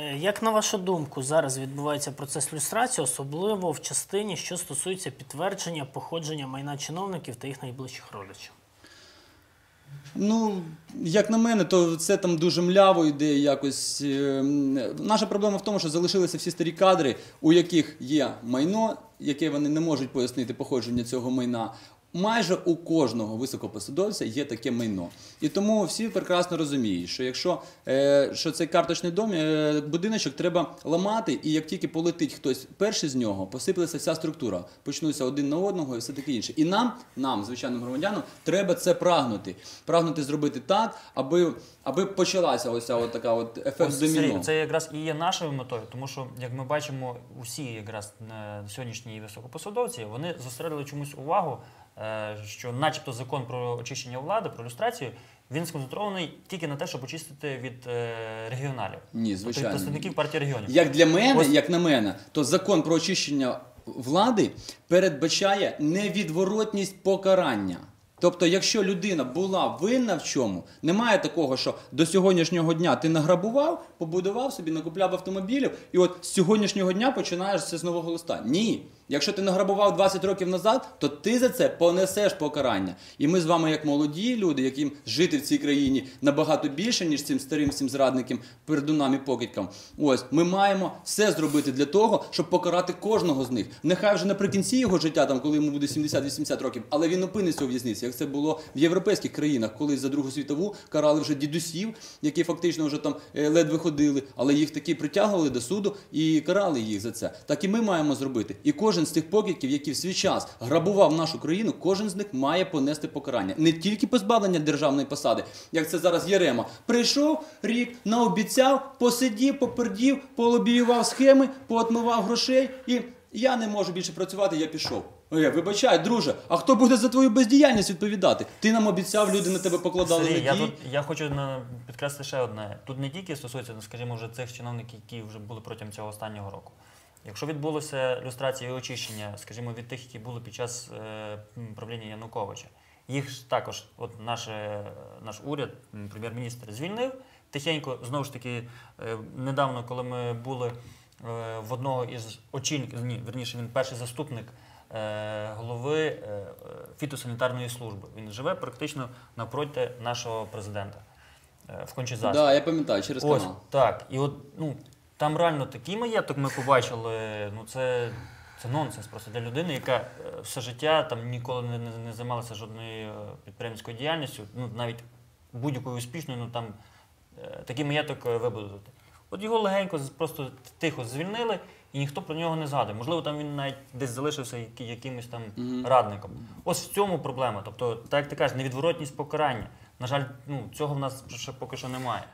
Е, Як на вашу думку, зараз відбувається процес люстрації, особливо в частині, що стосується підтвердження походження майна чиновників та їх найближчих родичів? Ну, як на мене, то це там дуже мляво йде якось. е, Наша проблема в тому, що залишилися всі старі кадри, у яких є майно, яке вони не можуть пояснити походження цього майна. Майже у кожного високопосадовця є таке майно. І тому всі прекрасно розуміють, що якщо е, що цей карточний дом, е, будиночок треба ламати, і як тільки полетить хтось перший з нього, посиплеться вся структура, почнуться один на одного і все таке інше. І нам, нам, звичайним громадянам, треба це прагнути. Прагнути зробити так, аби, аби почалася ось ця от така от ефект Ось, доміно. Сергій, це якраз і є нашою метою, тому що, як ми бачимо, усі якраз е, сьогоднішні високопосадовці вони зосередили чомусь увагу, що, начебто, закон про очищення влади, про люстрацію, він сконцентрований тільки на те, щоб очистити від е, регіоналів, Ні, тобто від звичайно. представників партії регіонів. Як для мене, Ось- як на мене, то закон про очищення влади передбачає невідворотність покарання. Тобто, якщо людина була винна в чому, немає такого, що до сьогоднішнього дня ти награбував, побудував собі, накупляв автомобілів, і от з сьогоднішнього дня починаєш це з нового листа. Ні. Якщо ти награбував 20 років назад, то ти за це понесеш покарання. І ми з вами, як молоді люди, яким жити в цій країні набагато більше, ніж цим старим всім зрадникам, пердунам і покидькам. Ось ми маємо все зробити для того, щоб покарати кожного з них. Нехай вже наприкінці його життя, там, коли йому буде 70-80 років, але він опиниться у в'язниці, як це було в європейських країнах, коли за Другу світову карали вже дідусів, які фактично вже там е, ледве ходили, але їх таки притягували до суду і карали їх за це. Так і ми маємо зробити. І кожен з тих покидьків, які в свій час грабував нашу країну, кожен з них має понести покарання. Не тільки позбавлення державної посади, як це зараз Єрема. Прийшов рік, наобіцяв, посидів, попердів, полобіював схеми, поотмивав грошей і. Я не можу більше працювати, я пішов. Ой, вибачай, друже, а хто буде за твою бездіяльність відповідати? Ти нам обіцяв, люди на тебе покладали Сергій, я, тут, я хочу на, підкреслити ще одне. Тут не тільки стосується, скажімо, вже цих чиновників, які вже були протягом цього останнього року. Якщо відбулося люстрація і очищення, скажімо, від тих, які були під час е, правління Януковича, їх ж також, от наше, наш уряд, прем'єр-міністр звільнив тихенько, знову ж таки, е, недавно, коли ми були е, в одного із очільників, ні, верніше, він перший заступник е, голови е, е, фітосанітарної служби. Він живе практично напроти нашого президента в Кончезасі. Да, я пам'ятаю, через Ось канал. так. І от ну там реально такий маєток ми побачили. Ну це, це нонсенс просто для людини, яка е, все життя там ніколи не, не, не займалася жодною е, підприємницькою діяльністю. Ну навіть будь-якою успішною, ну там е, такий маєток вибудувати. От його легенько просто тихо звільнили, і ніхто про нього не згадує. Можливо, там він навіть десь залишився якимось там радником. Ось в цьому проблема. Тобто, так як ти кажеш, невідворотність покарання. На жаль, ну цього в нас ще поки що немає.